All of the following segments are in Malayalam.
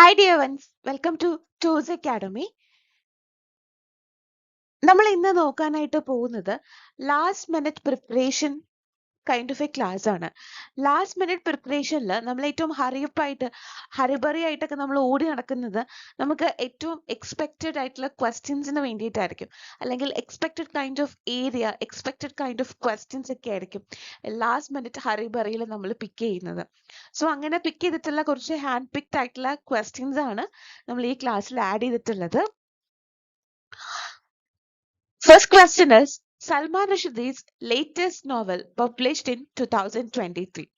Hi dear ones welcome to Toss academy നമ്മൾ ഇന്ന് നോക്കാനായിട്ട് പോകുന്നത് last minute preparation kind of a class ആണ്. ലാസ്റ്റ് മിനിറ്റ് പ്രിപ്പറേഷനിൽ നമ്മൾ ഏറ്റവും ഹറിയപ്പായിട്ട് ഹരിബറി ആയിട്ടൊക്കെ നമ്മൾ ഓടി നടക്കുന്നത് നമുക്ക് ഏറ്റവും എക്സ്പെക്റ്റഡ് ആയിട്ടുള്ള ക്വസ്റ്റ്യൻസിന് വേണ്ടിയിട്ടായിരിക്കും. അല്ലെങ്കിൽ expected kind of area expected kind of questions ഒക്കെ ആയിരിക്കും ലാസ്റ്റ് മിനിറ്റ് ഹറിബറിയിൽ നമ്മൾ പിക്ക് ചെയ്യുന്നത്. സോ അങ്ങനെ പിക്ക് ചെയ്തിട്ടുള്ള കുറച്ച് ഹാൻഡ് പിക്ഡ് ആയിട്ടുള്ള ക്വസ്റ്റ്യൻസ് ആണ് നമ്മൾ ഈ ക്ലാസ്സിൽ ആഡ് ചെയ്തിട്ടുള്ളത്. First question is Salman Rushdie's latest novel published in 2023.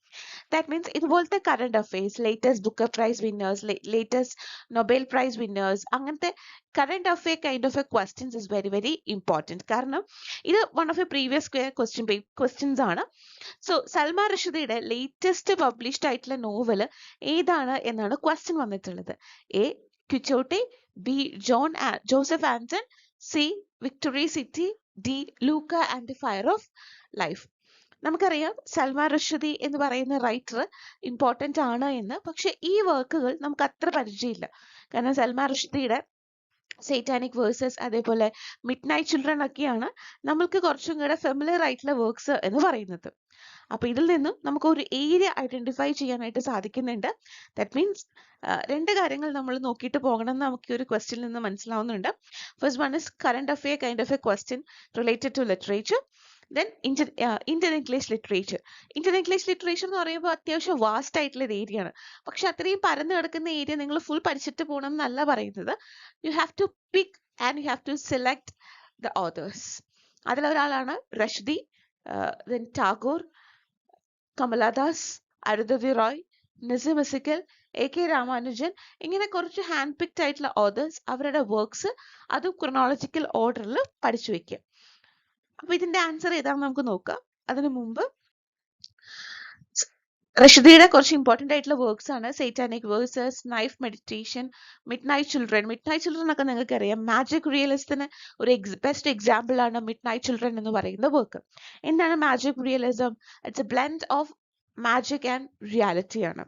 That means ഇതുപോലത്തെ current affairs latest Booker prize winners latest Nobel prize winners അങ്ങനത്തെ current affair kind of a questions is very very important കാരണം ഇത് one of a previous question questions ആണ്. സോ സൽമാൻ റഷീദിയുടെ ലേറ്റസ്റ്റ് പബ്ലിഷ്ഡ് ആയിട്ടുള്ള നോവൽ ഏതാണ് എന്നാണ് ക്വസ്റ്റ്യൻ വന്നിട്ടുള്ളത്. A Quichotte B John Joseph Anson C Victoria city D Luka and the fire of life. നമുക്കറിയാം സൽമാൻ റഷീദി എന്ന് പറയുന്ന റൈറ്റർ ഇമ്പോർട്ടന്റ് ആണ് എന്ന്. പക്ഷെ ഈ വർക്കുകൾ നമുക്ക് അത്ര പരിചയമില്ല. കാരണം സൽമാൻ റഷീദിയുടെ സേറ്റാനിക് വേഴ്സസ് അതേപോലെ മിഡ് നൈറ്റ് ചിൽഡ്രൻ ഒക്കെയാണ് നമ്മൾക്ക് കുറച്ചും കൂടെ ഫെമിലർ ആയിട്ടുള്ള വർക്ക്സ് എന്ന് പറയുന്നത്. അപ്പൊ ഇതിൽ നിന്നും നമുക്ക് ഒരു ഏരിയ ഐഡന്റിഫൈ ചെയ്യാനായിട്ട് സാധിക്കുന്നുണ്ട്. ദാറ്റ് മീൻസ് രണ്ട് കാര്യങ്ങൾ നമ്മൾ നോക്കിയിട്ട് പോകണം എന്ന് നമുക്ക് ഒരു ക്വസ്റ്റ്യനിൽ നിന്ന് മനസ്സിലാവുന്നുണ്ട്. First one is current affair kind of a question related to literature then Indian Indian English literature Indian English literature എന്ന് പറയുമ്പോൾ അത്യാവശ്യം വാസ്റ്റ് ആയിട്ടുള്ള ഒരു ഏരിയ ആണ്. പക്ഷെ അത്രയും പരന്നു കിടക്കുന്ന ഏരിയ നിങ്ങൾ ഫുൾ പഠിച്ചിട്ട് പോകണം എന്നല്ല പറയുന്നത്. You have to pick and you have to select the authors അതിലൊരാളാണ് Rushdie then Tagore Kamala Das Arundhati Roy Nissim Ezekiel A K Ramanujan ഇങ്ങനെ കുറച്ച് ഹാൻഡ് പിക്ഡ് ആയിട്ടുള്ള ഓതേഴ്സ് അവരുടെ വർക്ക്സ് അതും ക്രൊണോളജിക്കൽ ഓർഡറിൽ പഠിച്ചു വെക്കുക അപ്പൊ ഇതിന്റെ ആൻസർ ഏതാണെന്ന് നമുക്ക് നോക്കാം. അതിനു മുമ്പ് റഷിദിയുടെ കുറച്ച് ഇമ്പോർട്ടന്റ് ആയിട്ടുള്ള വർക്ക്സ് ആണ് satanic verses knife meditation midnight children midnight children ഒക്കെ നിങ്ങൾക്ക് അറിയാം മാജിക് റിയലിസത്തിന് ഒരു ബെസ്റ്റ് എക്സാമ്പിൾ ആണ് മിഡ് നൈറ്റ് ചിൽഡ്രൻ എന്ന് പറയുന്ന വർക്ക് എന്താണ് magic realism it's a blend of magic and reality ആണ്.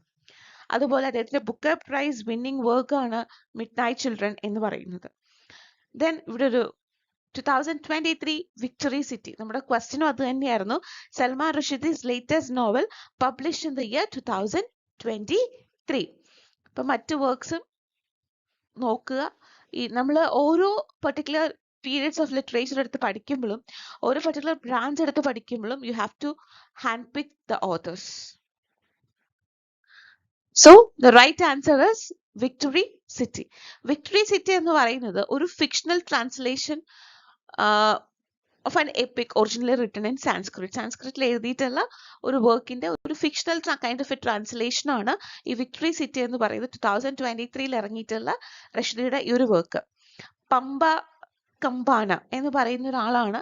അതുപോലെ അദ്ദേഹത്തിന്റെ ബുക്കർ പ്രൈസ് വിന്നിംഗ് വർക്ക് ആണ് മിഡ് നൈറ്റ് ചിൽഡ്രൻ എന്ന് പറയുന്നത്. ദെൻ ഇവിടെ ഒരു two thousand twenty three victory city നമ്മുടെ ക്വസ്റ്റിനും അത് തന്നെയായിരുന്നു. Salman Rushdie's latest novel publish in the year two thousand twenty three അപ്പൊ മറ്റു വർക്ക്സും നോക്കുക. ഈ നമ്മൾ ഓരോ പെർട്ടിക്കുലർ പീരിയഡ്സ് ഓഫ് ലിറ്ററേച്ചർ എടുത്ത് പഠിക്കുമ്പോഴും ഓരോ പെർട്ടിക്കുലർ ബ്രാഞ്ച് എടുത്ത് പഠിക്കുമ്പോഴും you have to hand pick the authors so the right answer is victory city victory city എന്ന് പറയുന്നത് ഒരു fictional translation of an epic originally written in Sanskrit. സാൻസ്ക്രിറ്റിൽ എഴുതിയിട്ടുള്ള ഒരു വർക്കിന്റെ ഒരു fictional kind of a translation ആണ് ഈ വിക്ടറി സിറ്റി എന്ന് പറയുന്നത് ടു തൗസൻഡ് ട്വന്റി ത്രീയിൽ ഇറങ്ങിയിട്ടുള്ള റഷ്ദിയുടെ ഈ ഒരു വർക്ക്. പമ്പ കമ്പാന എന്ന് പറയുന്ന ഒരാളാണ്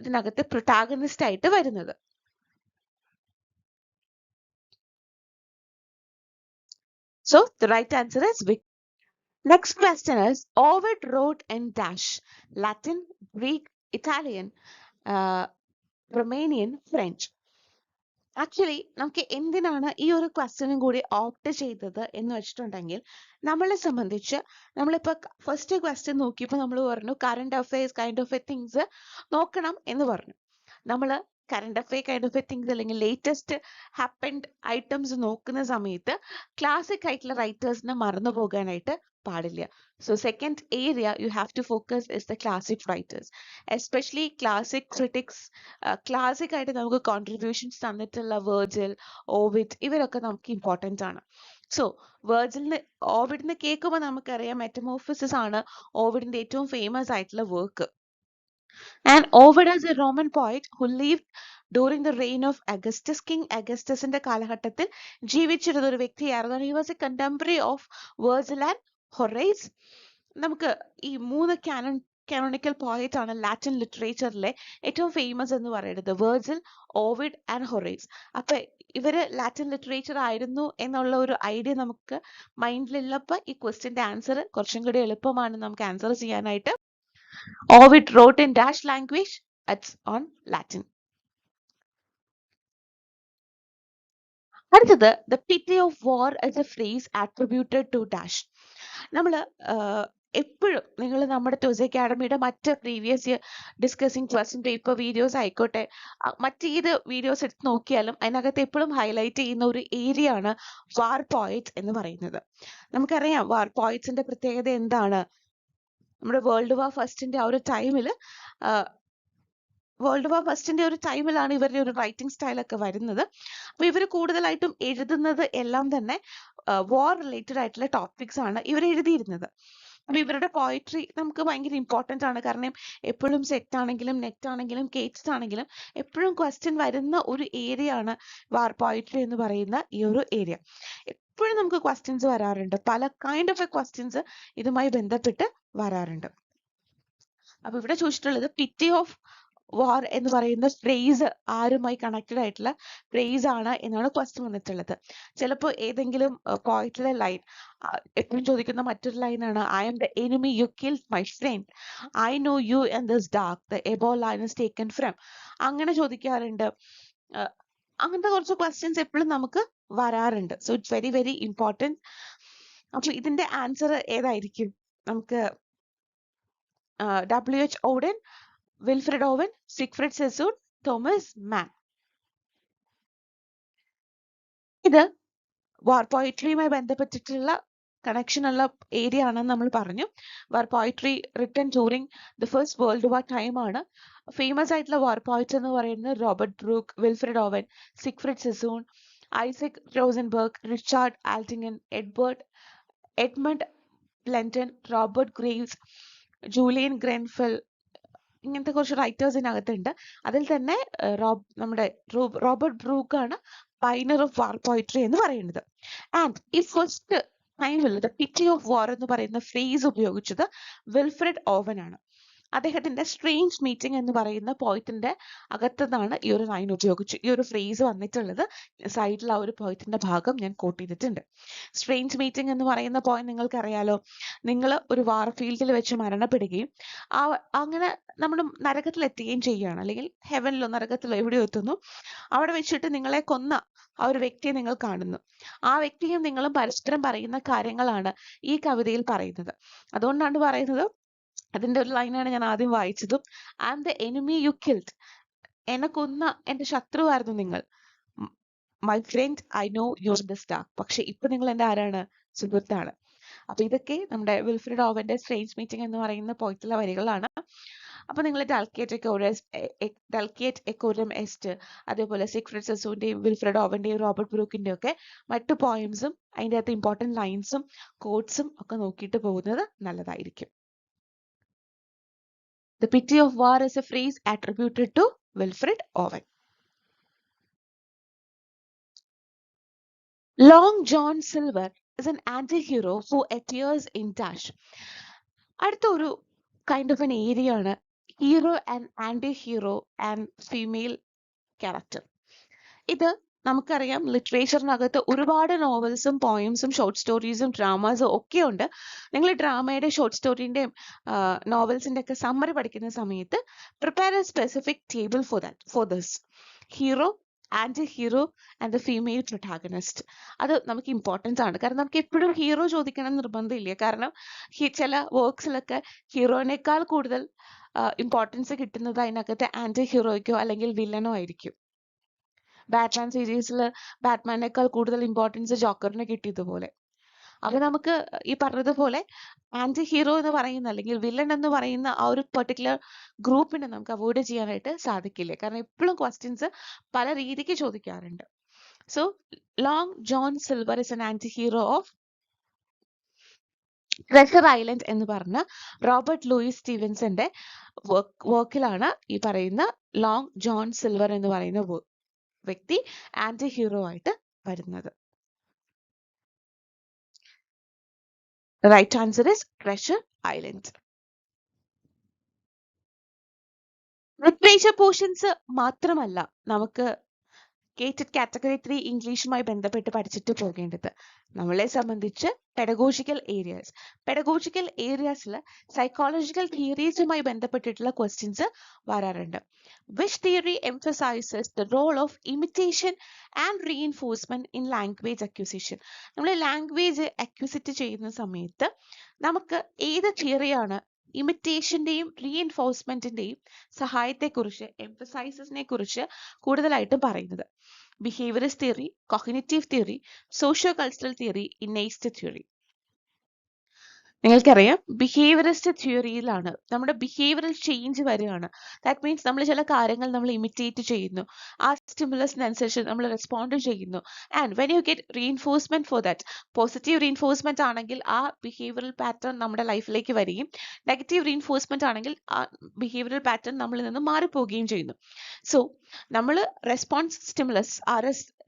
ഇതിനകത്തെ പ്രൊട്ടാഗണിസ്റ്റ് ആയിട്ട് വരുന്നത്. So the right answer is. Next question is Ovid wrote in Dash, Latin, Greek, Italian, uh, Romanian, French. Actually നമുക്ക് എന്തിനാണ് ഈ ഒരു ക്വസ്റ്റ്യനും കൂടി ഓപ്റ്റ് ചെയ്തത് എന്ന് വെച്ചിട്ടുണ്ടെങ്കിൽ നമ്മളെ സംബന്ധിച്ച് നമ്മളിപ്പോൾ ഫസ്റ്റ് ക്വസ്റ്റ്യൻ നോക്കിയപ്പോൾ നമ്മൾ പറഞ്ഞു current affairs kind of a things നോക്കണം എന്ന് പറഞ്ഞു നമ്മൾ current affair kind of things അല്ലെങ്കിൽ ലേറ്റസ്റ്റ് ഹാപ്പൻഡ് ഐറ്റംസ് നോക്കുന്ന സമയത്ത് ക്ലാസിക് ആയിട്ടുള്ള റൈറ്റേഴ്സിനെ മറന്നു പോകാനായിട്ട് പാടില്ല. So second area you have to focus is the classic writers especially classic critics classic ആയിട്ട് നമുക്ക് കോൺട്രിബ്യൂഷൻസ് തന്നിട്ടുള്ള വേർജിൽ ഓവിഡ് ഇവരൊക്കെ നമുക്ക് ഇമ്പോർട്ടന്റ് ആണ്. സോ വേർജിലിന് ഓവിഡിന് കേൾക്കുമ്പോൾ നമുക്കറിയാം മെറ്റമോഫിസിസ് ആണ് ഓവിഡിന്റെ ഏറ്റവും ഫേമസ് ആയിട്ടുള്ള work And Ovid is a Roman poet who lived during the reign of Augustus. King Augustusന്റെ കാലഘട്ടത്തിൽ ജീവിച്ചിരുന്ന ഒരു വ്യക്തിയായിരുന്നു he was a contemporary of Virgil and Horace നമുക്ക് ഈ മൂന്ന് കാനൺ കാനോണിക്കൽ പോയറ്റ് ആണ് ലാറ്റിൻ ലിറ്ററേച്ചറിലെ ഏറ്റവും ഫേമസ് എന്ന് പറയുന്നത് വേർജിൽ ഓവിഡ് ആൻഡ് ഹൊറൈസ് അപ്പൊ ഇവർ ലാറ്റിൻ ലിറ്ററേച്ചർ ആയിരുന്നു എന്നുള്ള ഒരു ഐഡിയ നമുക്ക് മൈൻഡിലുള്ളപ്പോൾ ഈ ക്വസ്റ്റിന്റെ ആൻസർ കുറച്ചും കൂടി എളുപ്പമാണ് നമുക്ക് ആൻസർ ചെയ്യാനായിട്ട് Ovid wrote in Dash language, it's on Latin. അടുത്തത് the pity of war is a phrase attributed to dash നമ്മൾ എപ്പോഴും നിങ്ങൾ നമ്മുടെ ടോസ് അക്കാഡമിയുടെ മറ്റ് previous year discussing question paper videos ആയിക്കോട്ടെ മറ്റേത് വീഡിയോസ് എടുത്ത് നോക്കിയാലും അതിനകത്ത് എപ്പോഴും ഹൈലൈറ്റ് ചെയ്യുന്ന ഒരു ഏരിയ ആണ് വാർ പോയിറ്റ്സ് എന്ന് പറയുന്നത്. നമുക്കറിയാം വാർ പോയിറ്റ്സിന്റെ പ്രത്യേകത എന്താണ്? നമ്മുടെ വേൾഡ് വാർ ഫസ്റ്റിന്റെ ആ ഒരു ടൈമിൽ വേൾഡ് വാർ ഫസ്റ്റിന്റെ ഒരു ടൈമിലാണ് ഇവരുടെ ഒരു റൈറ്റിംഗ് സ്റ്റൈൽ ഒക്കെ വരുന്നത്. അപ്പോൾ ഇവർ കൂടുതലായിട്ടും എഴുതുന്നത് എല്ലാം തന്നെ വാർ റിലേറ്റഡ് ആയിട്ടുള്ള ടോപ്പിക്സ് ആണ് ഇവർ എഴുതിയിരുന്നത്. അപ്പൊ ഇവരുടെ പോയിട്രി നമുക്ക് ഭയങ്കര ഇമ്പോർട്ടന്റ് ആണ്. കാരണം എപ്പോഴും സെറ്റ് ആണെങ്കിലും നെറ്റ് ആണെങ്കിലും കേറ്റ്സ് ആണെങ്കിലും എപ്പോഴും ക്വസ്റ്റ്യൻ വരുന്ന ഒരു ഏരിയ ആണ് വാർ പോയിട്രി എന്ന് പറയുന്ന ഈ ഒരു ഏരിയ എപ്പോഴും നമുക്ക് ക്വസ്റ്റ്യൻസ് വരാറുണ്ട്. പല കൈൻഡ് ഓഫ് എ ക്വസ്റ്റ്യൻസ് ഇതുമായി ബന്ധപ്പെട്ട് വരാറുണ്ട്. അപ്പൊ ഇവിടെ ചോദിച്ചിട്ടുള്ളത് പിറ്റി ഓഫ് വാർ എന്ന് പറയുന്ന ഫ്രേസ് ആരുമായി കണക്റ്റഡ് ആയിട്ടുള്ള ഫ്രേസ് ആണ് എന്നാണ് ക്വസ്റ്റ്യൻ വന്നിട്ടുള്ളത്. ചിലപ്പോ ഏതെങ്കിലും പോയിട്ടിലെ ലൈൻ എപ്പോഴും ചോദിക്കുന്ന മറ്റൊരു ലൈനാണ് I am the enemy you kill my friend I know you and this dark the above line is taken from അങ്ങനെ ചോദിക്കാറുണ്ട്. അങ്ങനത്തെ കുറച്ച് ക്വസ്റ്റ്യൻസ് എപ്പോഴും നമുക്ക് വരാറുണ്ട്. So it's very very important അപ്പൊ ഇതിന്റെ ആൻസർ ഏതായിരിക്കും? നമുക്ക് W H Auden Wilfred Owen Siegfried Sassoon Thomas Mann ഇത് വാർ പോയിട്രിയുമായി ബന്ധപ്പെട്ടിട്ടുള്ള കണക്ഷൻ ഉള്ള ഏരിയ ആണെന്ന് നമ്മൾ പറഞ്ഞു. War poetry written during the first world war time ആണ്. ഫേമസ് ആയിട്ടുള്ള വാർ പോയിറ്റ്സ് എന്ന് പറയുന്നത് Robert Brooke Wilfred Owen Siegfried Sassoon Isaac Rosenberg Richard Aldington Edward Edmund Blunden Robert Graves Julian Grenfell ഇങ്ങനത്തെ കുറച്ച് റൈറ്റേഴ്സ് ഇതിനകത്തുണ്ട്. അതിൽ തന്നെ റോബ് നമ്മുടെ റോബർട്ട് ബ്രൂക്ക് ആണ് പൈനർ ഓഫ് വാർ പോയിട്രി എന്ന് പറയുന്നത്. ആൻഡ് ഈ ഫസ്റ്റ് ടൈമിൽ ദ പിറ്റി ഓഫ് വാർ എന്ന് പറയുന്ന ഫ്രേസ് ഉപയോഗിച്ചത് വിൽഫ്രഡ് ഓവൻ ആണ്. അദ്ദേഹത്തിന്റെ സ്ട്രേഞ്ച് മീറ്റിംഗ് എന്ന് പറയുന്ന പോയിന്റിന്റെ അകത്തുനിന്നാണ് ഈ ഒരു ലൈൻ ഉപയോഗിച്ചു. ഈ ഒരു ഫ്രേസ് വന്നിട്ടുള്ളത് സൈഡിൽ ആ ഒരു പോയിന്റിന്റെ ഭാഗം ഞാൻ കോട്ട് ചെയ്തിട്ടുണ്ട്. സ്ട്രേഞ്ച് മീറ്റിംഗ് എന്ന് പറയുന്ന പോയിന്റ് നിങ്ങൾക്ക് അറിയാലോ നിങ്ങൾ ഒരു വാർ ഫീൽഡിൽ വെച്ച് മരണപ്പെടുകയും ആ അങ്ങനെ നമ്മൾ നരകത്തിൽ എത്തുകയും ചെയ്യുകയാണ്. അല്ലെങ്കിൽ ഹെവനിലോ നരകത്തിലോ എവിടെയോ എത്തുന്നു. അവിടെ വെച്ചിട്ട് നിങ്ങളെ കൊന്ന ആ ഒരു വ്യക്തിയെ നിങ്ങൾ കാണുന്നു. ആ വ്യക്തിയും നിങ്ങളും പരസ്പരം പറയുന്ന കാര്യങ്ങളാണ് ഈ കവിതയിൽ പറയുന്നത്. അതുകൊണ്ടാണ് പറയുന്നത് അതിന്റെ ഒരു ലൈനാണ് ഞാൻ ആദ്യം വായിച്ചതും. I am the enemy you killed എന്നെ കൊന്ന എന്റെ ശത്രുവായിരുന്നു നിങ്ങൾ. My friend I know your the star പക്ഷെ ഇപ്പൊ നിങ്ങൾ എന്റെ ആരാണ്? സുഹൃത്താണ്. അപ്പൊ ഇതൊക്കെ നമ്മുടെ വിൽഫ്രിഡ് ഓവന്റെ സ്ട്രേഞ്ച് മീറ്റിംഗ് എന്ന് പറയുന്ന പോയിന്റിലെ വരികളാണ്. അപ്പൊ നിങ്ങൾ ഡൽക്കേറ്റ് ഡൽക്കേറ്റ് എക്കോറം എസ്റ്റ് അതേപോലെ സിക്ഫ്രിഡ് സെസൂന്റെയും വിൽഫ്രഡ് ഓവന്റെയും റോബർട്ട് ബ്രൂക്കിന്റെയും ഒക്കെ മറ്റു പോയിംസും അതിന്റെ അകത്ത് ഇമ്പോർട്ടന്റ് ലൈൻസും കോഡ്സും ഒക്കെ നോക്കിയിട്ട് പോകുന്നത് നല്ലതായിരിക്കും. The pity of war is a phrase attributed to Wilfred Owen. Long John Silver is an anti-hero who appears in Dash. അടുത്ത kind of an an area ആണ് hero and anti hero and female character നമുക്കറിയാം ലിറ്ററേച്ചറിനകത്ത് ഒരുപാട് നോവൽസും പോയംസും ഷോർട്ട് സ്റ്റോറീസും ഡ്രാമാസും ഒക്കെ ഉണ്ട്. നിങ്ങൾ ഡ്രാമയുടെ ഷോർട്ട് സ്റ്റോറീന്റെയും നോവൽസിന്റെ ഒക്കെ സമ്മറി പഠിക്കുന്ന സമയത്ത് prepare a specific table for that for this hero anti hero and the female protagonist അത് നമുക്ക് ഇമ്പോർട്ടൻസ് ആണ്. കാരണം നമുക്ക് എപ്പോഴും ഹീറോ ചോദിക്കണം നിർബന്ധമില്ല. കാരണം ചില വർക്ക്സിലൊക്കെ ഹീറോയിനേക്കാൾ കൂടുതൽ ഇമ്പോർട്ടൻസ് കിട്ടുന്നത് അതിനകത്ത് ആന്റി ഹീറോയ്ക്കോ അല്ലെങ്കിൽ വില്ലനോ ആയിരിക്കും. ബാറ്റ്മാൻ സീരീസിൽ ബാറ്റ്മാനേക്കാൾ കൂടുതൽ ഇമ്പോർട്ടൻസ് ജോക്കറിന് കിട്ടിയതുപോലെ. അപ്പൊ നമുക്ക് ഈ പറഞ്ഞതുപോലെ ആന്റി ഹീറോ എന്ന് പറയുന്ന അല്ലെങ്കിൽ വില്ലൻ എന്ന് പറയുന്ന ആ ഒരു പെർട്ടിക്കുലർ ഗ്രൂപ്പിനെ നമുക്ക് അവോയ്ഡ് ചെയ്യാനായിട്ട് സാധിക്കില്ല. കാരണം എപ്പോഴും ക്വസ്റ്റ്യൻസ് പല രീതിക്ക് ചോദിക്കാറുണ്ട്. So Long John Silver is an anti hero of Treasure Island എന്ന് പറഞ്ഞ റോബർട്ട് ലൂയിസ് സ്റ്റീവൻസന്റെ വർക്കിലാണ് ഈ പറയുന്ന ലോങ് ജോൺ സിൽവർ എന്ന് പറയുന്ന വ്യക്തി ആന്റി ഹീറോ ആയിട്ട് വരുന്നത്. Right answer is treasure island literature portions മാത്രമല്ല നമുക്ക് ഗേറ്റഡ് കാറ്റഗറി ത്രീ ഇംഗ്ലീഷുമായി ബന്ധപ്പെട്ട് പഠിച്ചിട്ട് പോകേണ്ടത് നമ്മളെ സംബന്ധിച്ച് പെഡഗോജിക്കൽ ഏരിയാസ് പെഡഗോജിക്കൽ ഏരിയാസിൽ സൈക്കോളജിക്കൽ തിയറീസുമായി ബന്ധപ്പെട്ടിട്ടുള്ള ക്വസ്റ്റ്യൻസ് വരാറുണ്ട്. Which theory emphasizes the role of imitation and reinforcement in language acquisition നമ്മൾ ലാംഗ്വേജ് അക്യൂസിറ്റ് ചെയ്യുന്ന സമയത്ത് നമുക്ക് ഏത് തിയറിയാണ് ഇമിറ്റേഷന്റെയും റീഎൻഫോഴ്സ്മെന്റിന്റെയും സഹായത്തെക്കുറിച്ച് എംഫസൈസിനെ കുറിച്ച് കൂടുതലായിട്ട് പറയുന്നത്. Behaviourist theory cognitive theory socio cultural theory innate theory നിങ്ങൾക്കറിയാം ബിഹേവിയറിസ്റ്റ് തിയറിയിലാണ് നമ്മുടെ ബിഹേവിയറൽ ചേഞ്ച് വരികയാണ്. ദാറ്റ് മീൻസ് നമ്മൾ ചില കാര്യങ്ങൾ നമ്മൾ ഇമിറ്റേറ്റ് ചെയ്യുന്നു. ആ സ്റ്റിമുലസിനനുസരിച്ച് നമ്മൾ റെസ്പോണ്ട് ചെയ്യുന്നു. And when you get reinforcement for that positive reinforcement ആണെങ്കിൽ ആ ബിഹേവിയറൽ പാറ്റേൺ നമ്മുടെ ലൈഫിലേക്ക് വരികയും നെഗറ്റീവ് റീഇൻഫോഴ്സ്മെന്റ് ആണെങ്കിൽ ആ ബിഹേവിയറൽ പാറ്റേൺ നമ്മളിൽ നിന്ന് മാറിപ്പോവുകയും ചെയ്യുന്നു. സോ നമ്മൾ റെസ്പോൺസ് സ്റ്റിമുലസ് ആ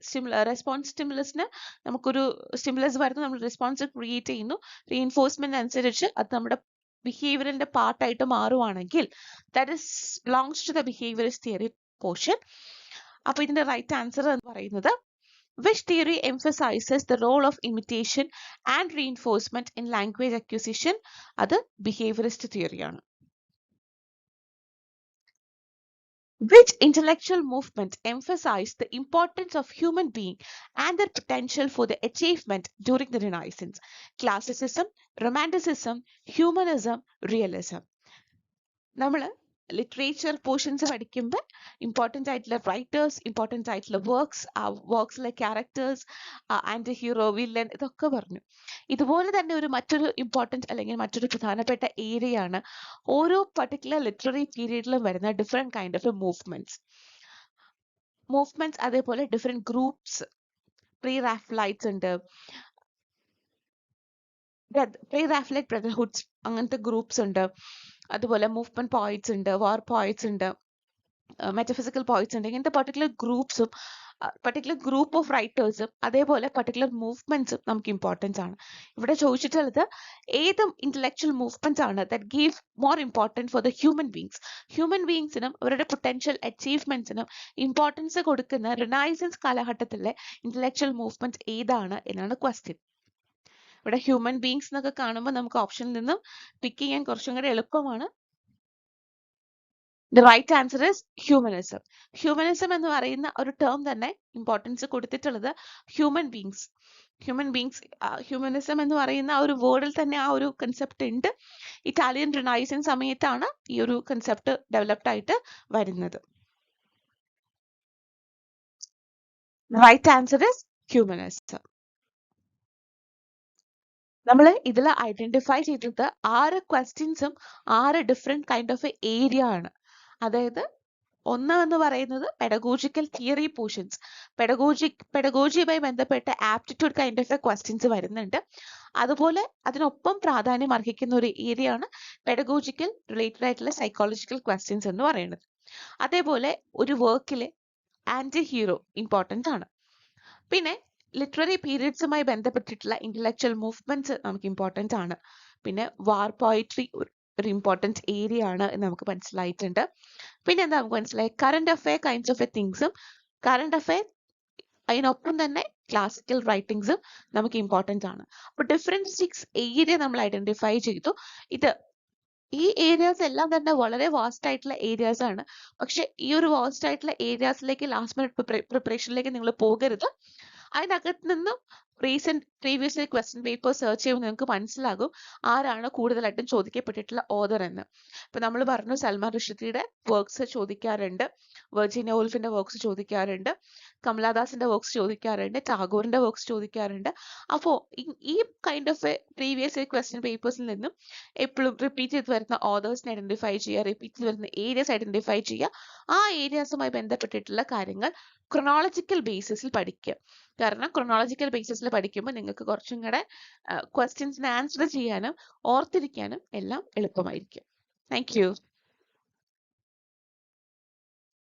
സ്റ്റിമുല റെസ്പോൺസ് സ്റ്റിമുലസിന് നമുക്കൊരു സ്റ്റിമുലസ് വരുന്നു. നമ്മൾ റെസ്പോൺസ് ക്രിയേറ്റ് ചെയ്യുന്നു. റീഎൻഫോഴ്സ്മെന്റ് അനുസരിച്ച് അത് നമ്മുടെ ബിഹേവിയറിന്റെ പാർട്ടായിട്ട് മാറുവാണെങ്കിൽ that is belongs to the behaviourist theory portion അപ്പൊ ഇതിന്റെ റൈറ്റ് ആൻസർ എന്ന് പറയുന്നത് which theory emphasises the role of imitation and reinforcement in language acquisition അത് ബിഹേവിയറിസ്റ്റ് തിയറിയാണ് Which intellectual movement emphasized the importance of human being and their potential for the achievement during the Renaissance? Classicism, Romanticism, Humanism, Realism. നമ്മൾ ലിറ്ററേച്ചർ പോർഷൻസ് പഠിക്കുമ്പോൾ ഇമ്പോർട്ടന്റ് ആയിട്ടുള്ള റൈറ്റേഴ്സ് ഇമ്പോർട്ടന്റ് ആയിട്ടുള്ള വർക്ക്സ് ആ വർക്ക്സിലെ ക്യാരക്ടേഴ്സ് ആൻഡ് ഹീറോ വില്ലൻ ഇതൊക്കെ പറഞ്ഞു. ഇതുപോലെ തന്നെ ഒരു മറ്റൊരു ഇമ്പോർട്ടന്റ് അല്ലെങ്കിൽ മറ്റൊരു പ്രധാനപ്പെട്ട ഏരിയ ആണ് ഓരോ പർട്ടിക്കുലർ ലിറ്റററി പീരീഡിലും വരുന്ന different kind of movements movements അതേപോലെ ഡിഫറെന്റ് ഗ്രൂപ്പ്സ് പ്രീ റാഫ്ലൈറ്റ്സ് ഉണ്ട്. പ്രീ റാഫ്ലൈറ്റ് ബ്രദർഹുഡ്സ് അങ്ങനത്തെ ഗ്രൂപ്പ്സ് ഉണ്ട്. അതുപോലെ മൂവ്മെന്റ് പോയിറ്റ്സ് ഉണ്ട് വാർ പോയിറ്റ്സ് ഉണ്ട് മെറ്റഫിസിക്കൽ പോയിറ്റ്സ് ഉണ്ട് ഇങ്ങനത്തെ പർട്ടിക്കുലർ ഗ്രൂപ്പ്സും പർട്ടിക്കുലർ ഗ്രൂപ്പ് ഓഫ് റൈറ്റേഴ്സും അതേപോലെ പർട്ടിക്കുലർ മൂവ്മെന്റ്സും നമുക്ക് ഇമ്പോർട്ടൻസ് ആണ്. ഇവിടെ ചോദിച്ചിട്ടുള്ളത് ഏത് ഇന്റലക്ച്വൽ മൂവ്മെന്റ്സ് ആണ് that give more important for the human beings human ബീങ്സിനും അവരുടെ പൊട്ടൻഷ്യൽ അച്ചീവ്മെന്റ്സിനും ഇമ്പോർട്ടൻസ് കൊടുക്കുന്ന റിനൈസൻസ് കാലഘട്ടത്തിലെ ഇന്റലക്ച്വൽ മൂവ്മെന്റ് ഏതാണ് എന്നാണ് ക്വസ്റ്റ്യൻ ഇവിടെ ഹ്യൂമൻ ബീങ്സ് എന്നൊക്കെ കാണുമ്പോൾ നമുക്ക് ഓപ്ഷനിൽ നിന്നും പിക്ക് ചെയ്യാൻ കുറച്ചും കൂടെ എളുപ്പമാണ്. The right answer is humanism humanism എന്ന് പറയുന്ന ഒരു ടേം തന്നെ ഇമ്പോർട്ടൻസ് കൊടുത്തിട്ടുള്ളത് human beings human beings humanism എന്ന് പറയുന്ന ആ ഒരു വേർഡിൽ തന്നെ ആ ഒരു കൺസെപ്റ്റ് ഉണ്ട്. ഇറ്റാലിയൻ റിനൈസൻ സമയത്താണ് ഈ ഒരു കൺസെപ്റ്റ് ഡെവലപ്ഡ് ആയിട്ട് വരുന്നത്. റൈറ്റ് ആൻസർ ഇസ് ഹ്യൂമനിസം നമ്മൾ ഇതിൽ ഐഡന്റിഫൈ ചെയ്തത് ആറ് ക്വസ്റ്റ്യൻസും ആറ് ഡിഫറെന്റ് കൈൻഡ് ഓഫ് ഏരിയ ആണ്. അതായത് ഒന്ന് എന്ന് പറയുന്നത് പെഡഗോജിക്കൽ തിയറി പോർഷൻസ് പെഡഗോജി പെഡഗോജിയുമായി ബന്ധപ്പെട്ട ആപ്റ്റിറ്റ്യൂഡ് കൈൻഡ് ഓഫ് ക്വസ്റ്റ്യൻസ് വരുന്നുണ്ട്. അതുപോലെ അതിനൊപ്പം പ്രാധാന്യം അർഹിക്കുന്ന ഒരു ഏരിയ ആണ് പെഡഗോജിക്കൽ റിലേറ്റഡ് ആയിട്ടുള്ള സൈക്കോളജിക്കൽ ക്വസ്റ്റ്യൻസ് എന്ന് പറയുന്നത്. അതേപോലെ ഒരു വർക്കിലെ ആന്റി ഹീറോ ഇമ്പോർട്ടന്റ് ആണ്. പിന്നെ ലിറ്റററി പീരീഡ്സുമായി ബന്ധപ്പെട്ടിട്ടുള്ള ഇന്റലക്ച്വൽ മൂവ്മെന്റ്സ് നമുക്ക് ഇമ്പോർട്ടന്റ് ആണ്. പിന്നെ വാർ പോയിട്രി ഒരു ഇമ്പോർട്ടന്റ് ഏരിയ ആണ് എന്ന് നമുക്ക് മനസ്സിലായിട്ടുണ്ട്. പിന്നെ എന്താ നമുക്ക് മനസ്സിലായി current affair kinds of a തിങ്സും current affair അതിനൊപ്പം തന്നെ ക്ലാസിക്കൽ റൈറ്റിങ്സും നമുക്ക് ഇമ്പോർട്ടന്റ് ആണ്. അപ്പോൾ ഡിഫറെന്റ് സിക്സ് ഏരിയ നമ്മൾ ഐഡന്റിഫൈ ചെയ്തു. ഇത് ഈ ഏരിയാസ് എല്ലാം തന്നെ വളരെ വാസ്റ്റ് ആയിട്ടുള്ള ഏരിയാസ് ആണ്. പക്ഷെ ഈ ഒരു വാസ്റ്റ് ആയിട്ടുള്ള ഏരിയാസിലേക്ക് ലാസ്റ്റ് മിനിറ്റ് പ്രിപ്പറേഷനിലേക്ക് നിങ്ങൾ പോകരുത്. അതിനകത്ത് നിന്നും recent previous question paper search ചെയ്യുമ്പോൾ നിങ്ങൾക്ക് മനസ്സിലാകും ആരാണ് കൂടുതലായിട്ടും ചോദിക്കപ്പെട്ടിട്ടുള്ള ഓദർ എന്ന്. ഇപ്പൊ നമ്മൾ പറഞ്ഞു സൽമാൻ റുഷ്ദിയുടെ വർക്ക്സ് ചോദിക്കാറുണ്ട് വെർജീനിയ ഓൾഫിന്റെ വർക്ക്സ് ചോദിക്കാറുണ്ട് കമലാദാസിന്റെ വർക്ക്സ് ചോദിക്കാറുണ്ട് ടാഗോറിന്റെ വർക്ക്സ് ചോദിക്കാറുണ്ട്. അപ്പോൾ ഈ കൈൻഡ് ഓഫ് പ്രീവിയസ് ക്വസ്റ്റ്യൻ പേപ്പേഴ്സിൽ നിന്നും എപ്പോഴും റിപ്പീറ്റ് ചെയ്ത് വരുന്ന ഓതേഴ്സിനെ ഐഡന്റിഫൈ ചെയ്യുക റിപ്പീറ്റ് ചെയ്ത് വരുന്ന ഏരിയസ് ഐഡന്റിഫൈ ചെയ്യുക ആ ഏരിയാസുമായി ബന്ധപ്പെട്ടിട്ടുള്ള കാര്യങ്ങൾ ക്രൊണോളജിക്കൽ ബേസിസിൽ പഠിക്കുക. കാരണം ക്രൊണോളജിക്കൽ ബേസിസിൽ പഠിക്കുമ്പോൾ നിങ്ങൾക്ക് കുറച്ചും കൂടെ ക്വസ്റ്റ്യൻസിന് ആൻസർ ചെയ്യാനും ഓർത്തിരിക്കാനും എല്ലാം എളുപ്പമായിരിക്കും. താങ്ക്